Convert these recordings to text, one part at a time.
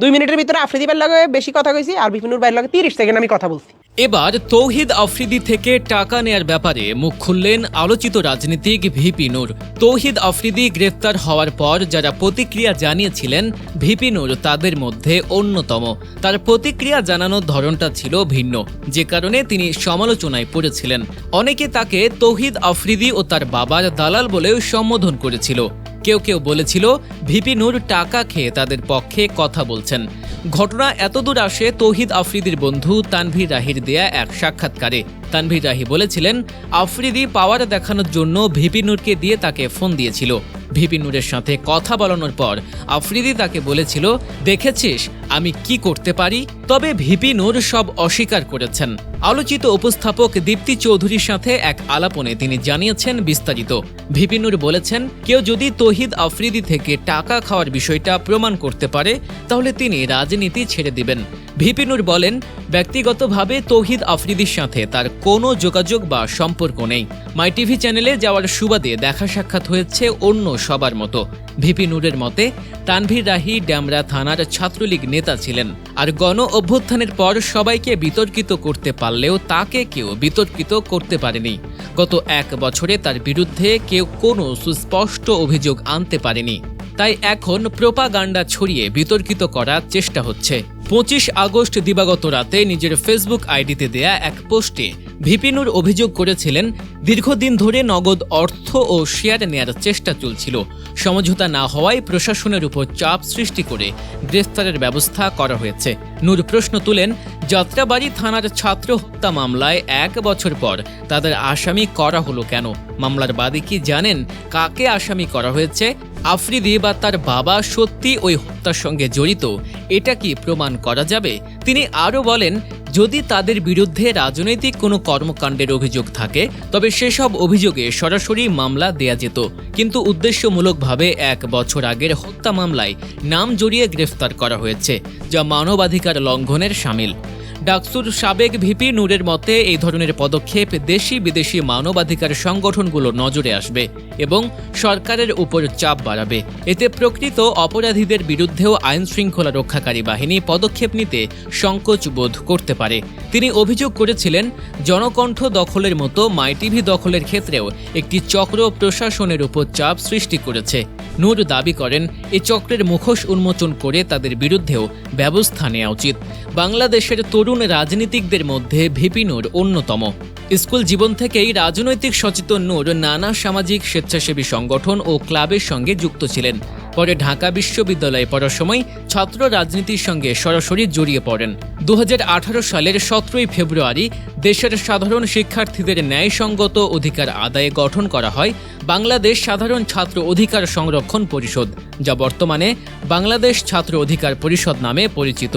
দুই মিনিটের ভিতরে আফ্রিদি আফ্রিদিবার লগে বেশি কথা কইছি আর বিপিনুর ভাইয়ের লগে তিরিশ সেকেন্ড আমি কথা বলছি। এবার তৌহিদ আফ্রিদি থেকে টাকা নেয়ার ব্যাপারে মুখ খুললেন আলোচিত রাজনীতিক ভিপি নূর তৌহিদ আফ্রিদি গ্রেফতার হওয়ার পর যারা প্রতিক্রিয়া জানিয়েছিলেন ভিপি নূর তাদের মধ্যে অন্যতম। তার প্রতিক্রিয়া জানানোর ধরনটা ছিল ভিন্ন। যে কারণে তিনি সমালোচনায় পড়েছিলেন। অনেকে তাকে তৌহিদ আফ্রিদি ও তার বাবার দালাল বলেও সম্বোধন করেছিল। কেউ কেউ বলেছিল, ভিপি নূর টাকা খেয়ে তাদের পক্ষে কথা বলছেন। ঘটনা এতদূর আসে তৌহিদ আফ্রিদির বন্ধু তানভীর রাহির দেয়া এক সাক্ষাৎকারে। তানভীর রাহি বলেছিলেন, আফ্রিদি পাওয়ার দেখানোর জন্য ভিপি নূরকে দিয়ে তাকে ফোন দিয়েছিল। ভিপি নূরের সাথে কথা বলানোর পর আফ্রিদি তাকে বলেছিল, দেখেছিস, আমি কি করতে পারি? তবে ভিপি নূর সব অস্বীকার করেছেন। আলোচিত উপস্থাপক দীপ্তি চৌধুরীর সাথে এক আলাপনে তিনি জানিয়েছেন বিস্তারিত। ভিপি নূর বলেছেন, কেউ যদি তহিদ আফ্রিদি থেকে টাকা খাওয়ার বিষয়টা প্রমাণ করতে পারে, তাহলে তিনি রাজনীতি ছেড়ে দিবেন। ভিপি নূর বলেন, ব্যক্তিগতভাবে তৌহিদ আফ্রিদির সাথে তার কোনো যোগাযোগ বা সম্পর্ক নেই। মাই টিভি চ্যানেলে যাওয়ার সুবাদে দেখা সাক্ষাৎ হয়েছে অন্য সবার মতো। ভিপি নূরের মতে, তানভীর রাহি ড্যামরা থানার ছাত্রলীগ নেতা ছিলেন, আর গণ অভ্যুত্থানের পর সবাইকে বিতর্কিত করতে পারলেও তাকে কেউ বিতর্কিত করতে পারেনি। গত এক বছরে তার বিরুদ্ধে কেউ কোনো সুস্পষ্ট অভিযোগ আনতে পারেনি। তাই এখন প্রোপাগান্ডা ছড়িয়ে বিতর্কিত করার চেষ্টা হচ্ছে। পঁচিশ আগস্ট দিবাগত রাতে নিজের ফেসবুক আইডিতে দেয়া এক পোস্টে ভিপিনুর অভিযোগ করেছিলেন, দীর্ঘদিন ধরে নগদ অর্থ ও শেয়ার নেয়ার চেষ্টা চলছিল। সমঝোতা না হওয়ায় প্রশাসনের উপর চাপ সৃষ্টি করে গ্রেফতারের ব্যবস্থা করা হয়েছে। নূর প্রশ্ন তুলেন, যাত্রাবাড়ি থানার ছাত্র হত্যা মামলায় এক বছর পর তাদের আসামি করা হলো কেন? মামলার বাদী কি জানেন? কাকে আসামি করা হয়েছে? আফ্রিদি বা তার বাবা সত্যি ওই হত্যার সঙ্গে জড়িত, এটা কি প্রমাণ করা যাবে? তিনি আরও বলেন, যদি তাদের বিরুদ্ধে রাজনৈতিক কোনো কর্মকাণ্ডের অভিযোগ থাকে, তবে সেসব অভিযোগে সরাসরি মামলা দেয়া যেত। কিন্তু উদ্দেশ্যমূলকভাবে এক বছর আগের হত্যা মামলায় নাম জড়িয়ে গ্রেফতার করা হয়েছে, যা মানবাধিকার লঙ্ঘনের সামিল। ডাকসুর সাবেক ভিপি নূরের মতে, এই ধরনের পদক্ষেপ দেশি বিদেশি মানবাধিকার সংগঠনগুলো নজরে আসবে এবং সরকারের উপর চাপ বাড়াবে। এতে প্রকৃত অপরাধীদের বিরুদ্ধেও আইন শৃঙ্খলা রক্ষাকারী বাহিনী পদক্ষেপ নিতে সংকোচ বোধ করতে পারে। তিনি অভিযোগ করেছিলেন, জনকণ্ঠ দখলের মতো মাইটিভি দখলের ক্ষেত্রেও একটি চক্র প্রশাসনের উপর চাপ সৃষ্টি করেছে। নূর দাবি করেন এই চক্রের মুখোশ উন্মোচন করে তাদের বিরুদ্ধেও ব্যবস্থা নেওয়া উচিত। বাংলাদেশের তরুণ রাজনীতিকদের মধ্যে ভিপি নূর অন্যতম। স্কুল জীবন থেকেই রাজনৈতিক সচেতন নূর নানা সামাজিক স্বেচ্ছাসেবী সংগঠন ও ক্লাবের সঙ্গে যুক্ত ছিলেন। পরে ঢাকা বিশ্ববিদ্যালয়ে পড়ার সময় ছাত্র রাজনীতির সঙ্গে সরাসরি জড়িয়ে পড়েন। দু হাজার আঠারো সালের সতেরোই ফেব্রুয়ারি দেশের সাধারণ শিক্ষার্থীদের ন্যায়সঙ্গত অধিকার আদায়ে গঠন করা হয় বাংলাদেশ সাধারণ ছাত্র অধিকার সংরক্ষণ পরিষদ, যা বর্তমানে বাংলাদেশ ছাত্র অধিকার পরিষদ নামে পরিচিত।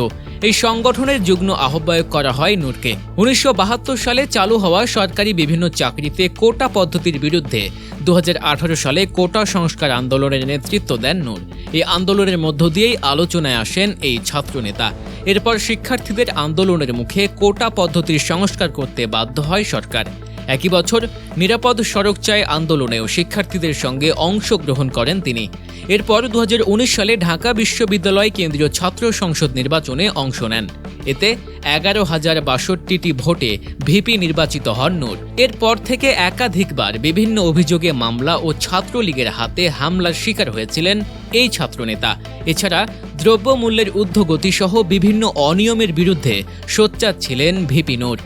এই সংগঠনের যুগ্ম আহ্বায়ক করা হয় নূরকে। উনিশশো বাহাত্তর সালে চালু হওয়া সরকারি বিভিন্ন চাকরিতে কোটা পদ্ধতির বিরুদ্ধে দু হাজার আঠারো সালে কোটা সংস্কার আন্দোলনের নেতৃত্ব দেন নূর এই আন্দোলনের মধ্য দিয়েই আলোচনায় আসেন এই ছাত্রনেতা। এরপর শিক্ষার্থীদের আন্দোলনের মুখে কোটা পদ্ধতির সংস্কার করতে বাধ্য হয় সরকার। একই বছর নিরাপদ সড়ক চায় আন্দোলনেও শিক্ষার্থীদের সঙ্গে অংশগ্রহণ করেন তিনি। এরপর দু হাজার উনিশ সালে ঢাকা বিশ্ববিদ্যালয় কেন্দ্রীয় ছাত্র সংসদ নির্বাচনে অংশ নেন। এতে এগারো হাজার বাষট্টিটি ভোটে ভিপি নির্বাচিত হন নূর। এরপর থেকে একাধিকবার বিভিন্ন অভিযোগে মামলা ও ছাত্রলীগের হাতে হামলার শিকার হয়েছিলেন এই ছাত্রনেতা। এছাড়া দ্রব্যমূল্যের ঊর্ধ্বগতি সহ বিভিন্ন অনিয়মের বিরুদ্ধে সোচ্চার ছিলেন ভিপি নূর।